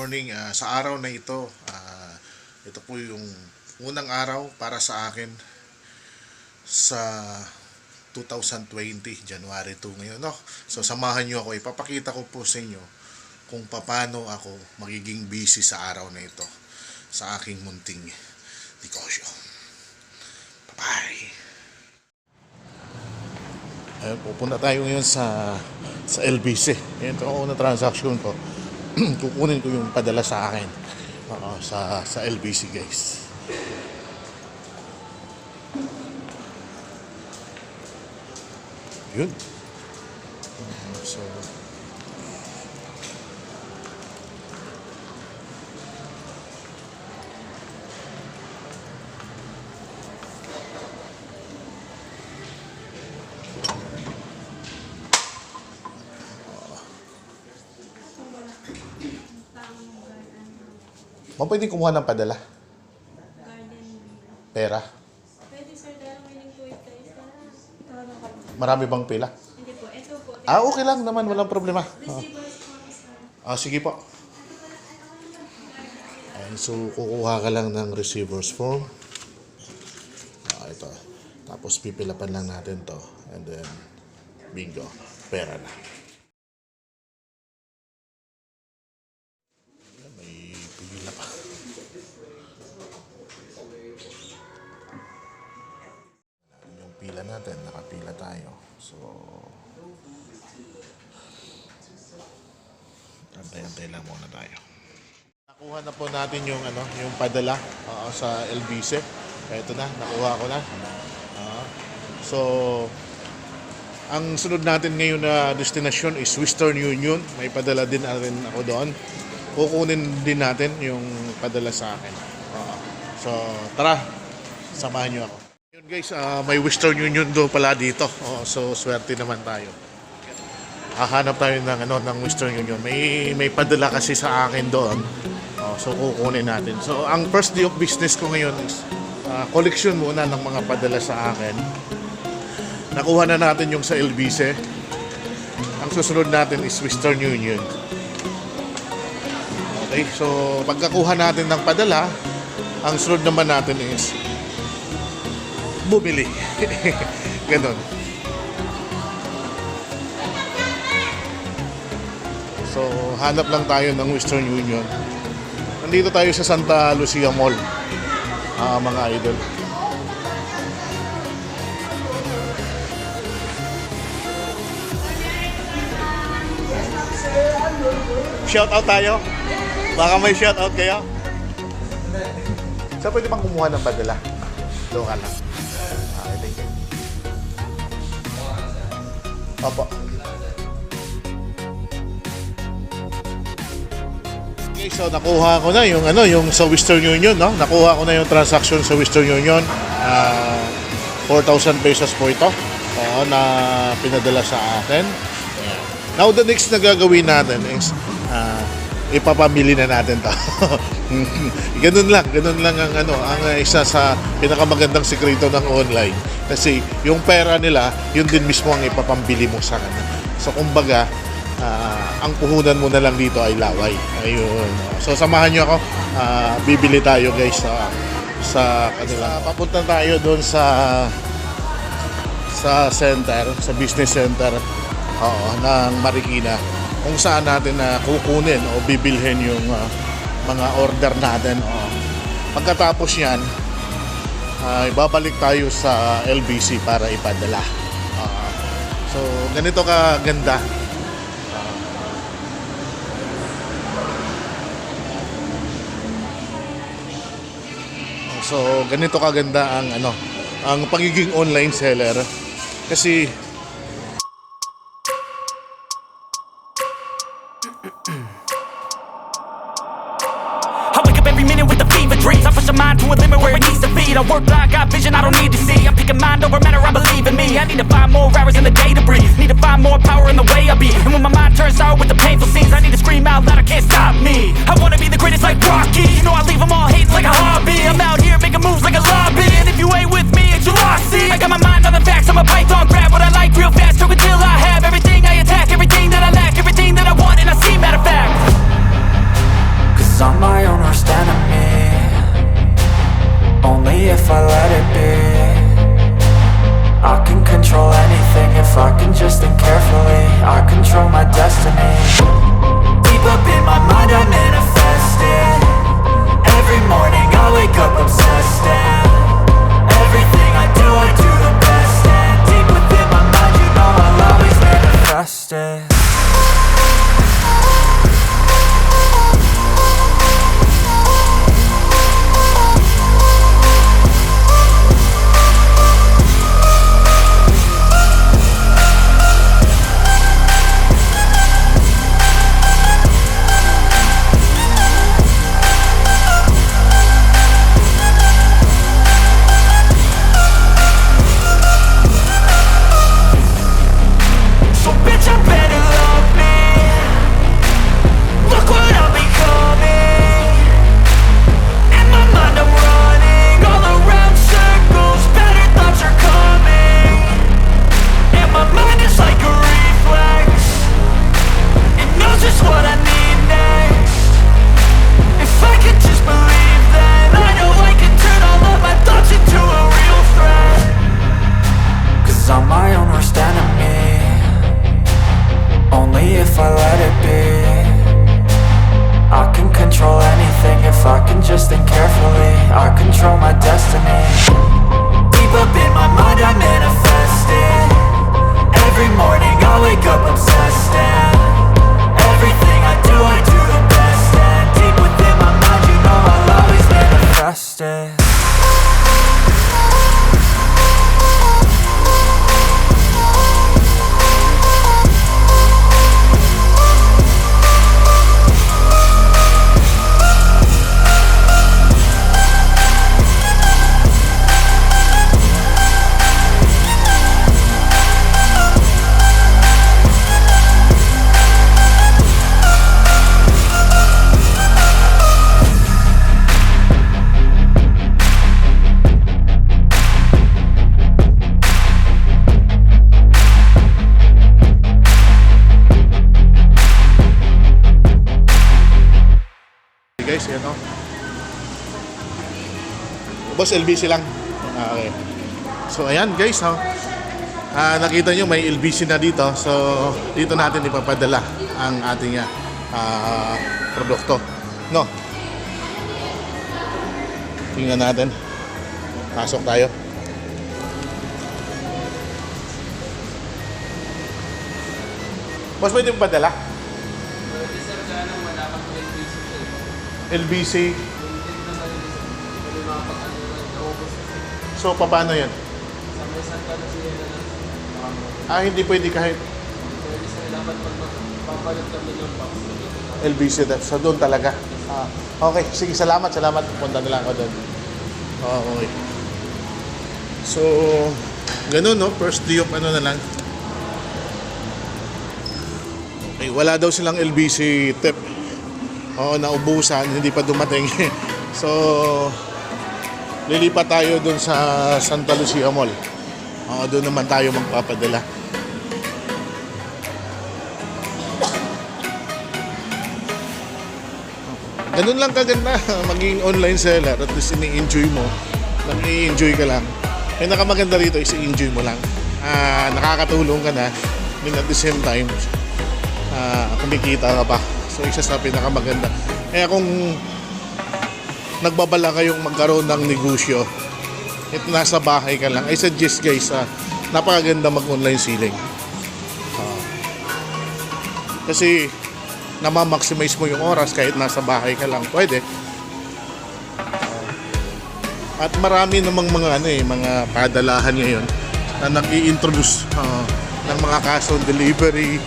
morning. Ah, sa araw na ito, ah, ito po yung unang araw para sa akin sa 2020, January 2 ngayon. No? So samahan nyo ako, ipapakita ko po sa inyo kung paano ako magiging busy sa araw na ito sa aking munting negosyo. Bye-bye! Ayun, pupunta tayo ngayon sa sa LBC. Ito ang unang transaction ko. Kukunin ko yung padala sa akin. Oo, sa sa LBC guys. Yun. Uh, So, Ma'am, pwede kumuha ng padala? Garden Pera? Pwede sir, dahil willing to wait kayo sa tawag ako. Marami bang pila? Hindi po, ito po. Ah, okay lang naman. Walang problema. Oh. Receivers po sir. Ah, sige po. Ayan, so kukuha ka lang ng receiver's form. Ah, ito. Tapos pipilapan lang natin to. And then, bingo. Pera na. Natin, nakapila tayo. So, Antay-antay lang muna tayo. Nakuha na po natin yung ano, yung padala oo, sa LBC. Ito na, nakuha ko na. Oo. so, ang sunod natin ngayon na destination is Western Union. May padala din rin ako doon. Kukunin din natin yung padala sa akin. Oo. so, tara, samahan nyo ako. Yun guys, ah, may Western Union do pala dito. Oo, so, swerte naman tayo hahanap tayo ng ano ng Western Union. May may padala kasi sa akin doon. Oh, so kukunin natin. So ang first day of business ko ngayon is ah, collection muna ng mga padala sa akin. Nakuha na natin yung sa LBC. Ang susunod natin is Western Union. Okay, so pagkakuha natin ng padala, ang sunod naman natin is bumili. Ganon. So, hanap lang tayo ng Western Union. Nandito tayo sa Santa Lucia Mall, ah, mga idol. Shout out tayo. Baka may shout out kayo. Saan pwede bang kumuha ng padala? Ka lang. Okay, thank you. Opo. Okay, so nakuha ko na yung ano, yung sa Western Union, no? Nakuha ko na yung transaction sa Western Union. Ah, 4,000 pesos po ito. Oo, na pinadala sa akin. Now the next na gagawin natin is ah, ipapamili na natin to. ganun lang, ganun lang ang ano, ang uh, isa sa pinakamagandang sekreto ng online. Kasi yung pera nila, yun din mismo ang ipapambili mo sa kanila. So kumbaga, Ah, ang puhunan mo na lang dito ay laway. Ayun. So samahan niyo ako. Ah, bibili tayo guys sa sa kanila. Papunta tayo doon sa sa center, sa business center oo, ng Marikina kung saan natin na kukunin o bibilhin yung ah, mga order natin. Oo. Pagkatapos yan, ay babalik tayo sa LBC para ipadala. Ah, so, ganito ka ganda So, ganito kaganda ang ano, ang pagiging online seller kasi I don't need to see. I'm picking mind over matter, I believe in me. I need to find more hours in the day to breathe. Need to find Boss, LBC lang. Ah, okay. So ayan guys, ha. Ah, nakita nyo may LBC na dito. So dito natin ipapadala ang ating ah, produkto. No. Tingnan natin. Pasok tayo. Boss, pwede mo padala? LBC. So, paano yan? Ah, hindi pwede kahit LBC. that- So, doon talaga. Ah, okay, sige, salamat, salamat. Punta na lang ako doon. Ah, okay. So, ganun, no? First day of ano na lang. Eh, wala daw silang LBC tip. Oo, naubusan, hindi pa dumating. so, lilipat tayo dun sa Santa Lucia Mall. Oo, doon naman tayo magpapadala. Ganun lang kaganda, maging online seller at least ini-enjoy mo. Nag-i-enjoy ka lang. Yung nakamaganda rito is i-enjoy mo lang. Ah, nakakatulong ka na, and at the same time, ah, kumikita ka pa. So isa sa pinakamaganda. Kaya kung nagbabala kayong magkaroon ng negosyo. At nasa bahay ka lang, I suggest guys, ah, napakaganda mag-online selling. Ah, kasi namamaximize mo yung oras kahit nasa bahay ka lang, pwede. Ah, at marami namang mga ano eh, mga padalahan ngayon na nag-i-introduce ah, ng mga cash on delivery,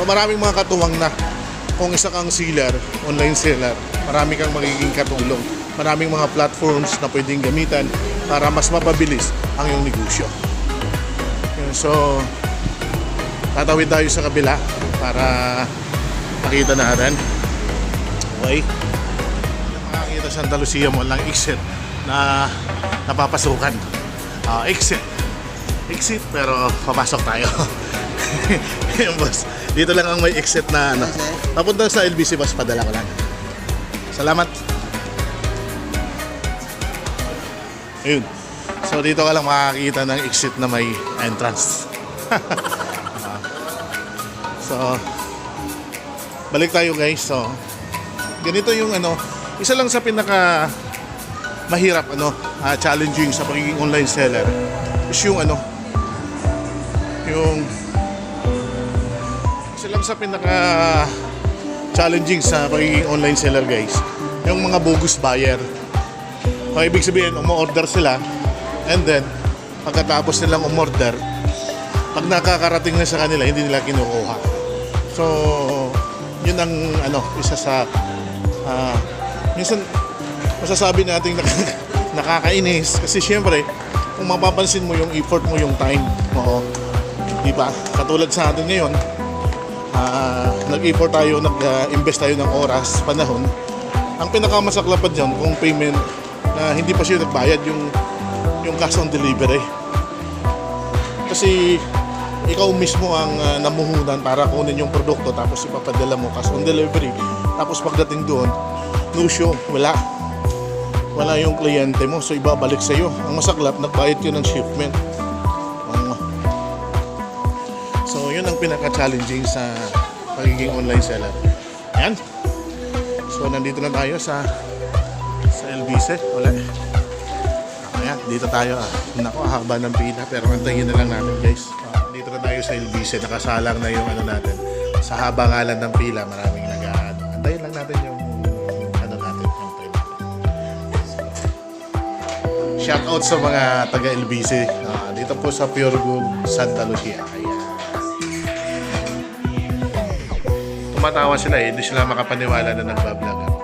So maraming mga katuwang na kung isa kang seller, online seller, marami kang magiging katulong. Maraming mga platforms na pwedeng gamitan para mas mapabilis ang iyong negosyo. So, tatawid tayo sa kabila para makita natin. Okay. Makakita sa Santa Lucia mo lang exit na napapasukan. Ah, exit. Exit pero papasok tayo. Boss. Dito lang ang may exit na ano. Papunta sa LBC boss, padala ko lang. Salamat. Ayun. So dito ka lang makakita ng exit na may entrance. so balik tayo guys. So ganito yung ano, isa lang sa pinaka mahirap ano, ah, challenging sa pagiging online seller is yung ano, yung lang sa pinaka challenging sa pagiging online seller guys, yung mga bogus buyer. Kaya ibig sabihin, umu-order sila and then pagkatapos nilang umorder, pag nakakarating na sa kanila, hindi nila kinukuha. So, yun ang ano, isa sa ah, minsan masasabi nating nak- nakakainis kasi syempre kung mapapansin mo yung effort mo yung time mo di ba katulad sa atin ngayon ah, nag-effort tayo nag-invest tayo ng oras panahon. Ang pinakamasaklap dyan kung payment na hindi pa siya nagbayad yung yung cash on delivery. Kasi ikaw mismo ang ah, namuhunan para kunin yung produkto tapos ipapadala mo cash on delivery. Tapos pagdating doon no show wala. Wala yung kliyente mo so ibabalik sa iyo ang masaklap nagbayad ka ng shipment yun ang pinaka-challenging sa pagiging online seller yan so nandito na tayo sa sa LBC ulit Ayan, dito tayo ah. Nako, haba ng pila pero antayin na lang natin guys. Ah, dito na tayo sa LBC, nakasalang na yung ano natin. Sa haba nga lang ng pila, maraming nag ano. Antayin lang natin yung ano natin, yung time natin. Shout out sa mga taga LBC. Ah, dito po sa Pure Gold, Santa Lucia. Ayan. Tumatawa sila eh, hindi sila makapaniwala na nagbablog. rin.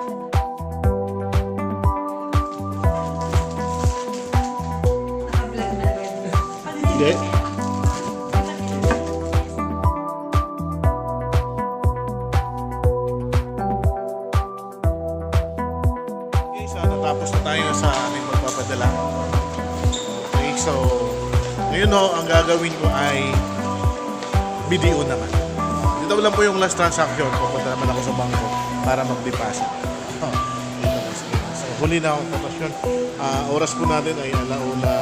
Hindi. Okay, so natapos na tayo sa ating magpapadala. Okay, so ngayon ho, ang gagawin ko ay video naman. Dito lang po yung last transaction. Pupunta naman ako sa bangko para mag-deposit. Oh, dito na, sige. So, huli na akong kotasyon. Ah, oras po natin ay alauna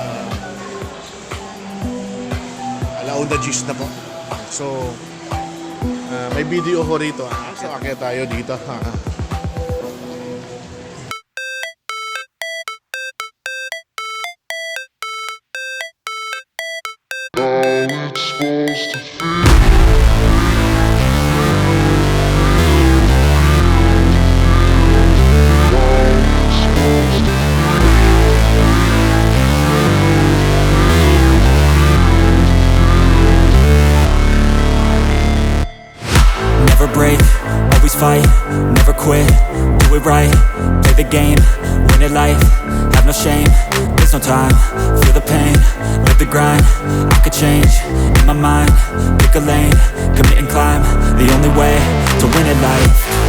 alauna gis na po. So, ah, may video ko rito. ah. So, akit tayo dito. ah. fight, never quit, do it right, play the game, win it life, have no shame, there's no time, feel the pain, live the grind, I could change, in my mind, pick a lane, commit and climb, the only way to win at life,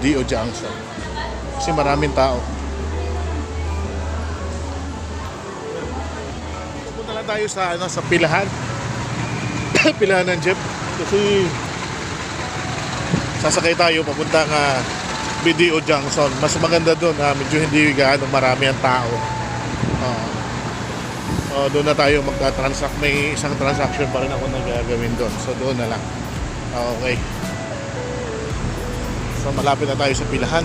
BDO Junction. Kasi maraming tao. Pupunta lang tayo sa ano sa pilahan. pilahan ng jeep. Kasi sasakay tayo papunta nga BDO Junction. Mas maganda doon ha. Medyo hindi gaano marami ang tao. Oo. Oh, doon na tayo magta-transact. May isang transaction pa rin ako na gagawin doon. So doon na lang. Ah, Okay. So malapit na tayo sa pilahan.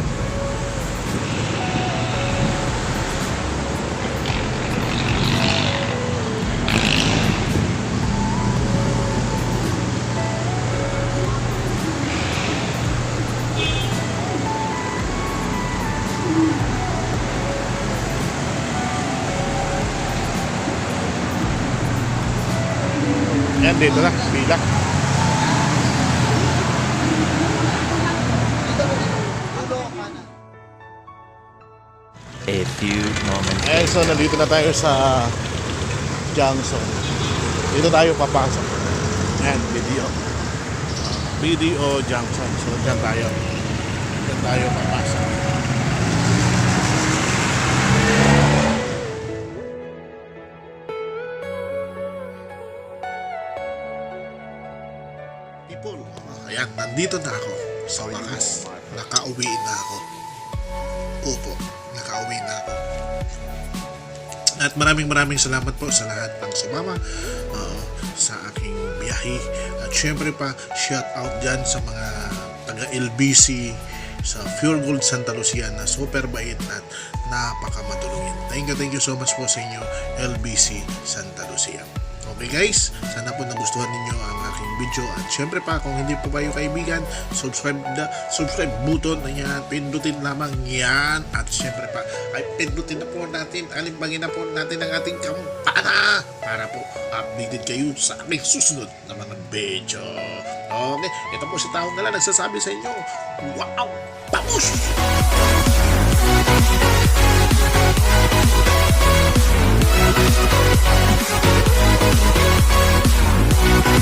Yan, dito na. Pila. Few moments Eh, so nandito na tayo sa Johnson. Dito tayo papasok. Ayan, BDO. BDO Junction. So, dyan tayo. Dyan tayo papasok. People, ayan, nandito na ako sa wakas. Nakauwi na ako. Opo, nakauwi na ako. At maraming maraming salamat po sa lahat ng sumama uh, sa aking biyahe. At syempre pa, shout out dyan sa mga taga LBC sa Pure Gold Santa Lucia na super bait at napakamadulungin. Thank you, thank you so much po sa inyo LBC Santa Lucia. Okay guys, sana po nagustuhan ninyo ang aking video. At syempre pa kung hindi po kayo kaibigan, subscribe na subscribe button na yan, pindutin lamang yan. At syempre pa ay pindutin na po natin, alimbangin na po natin ang ating kampana para po updated kayo sa aking susunod na mga video. Okay, ito po si Taong Gala nagsasabi sa inyo, wow, bangus!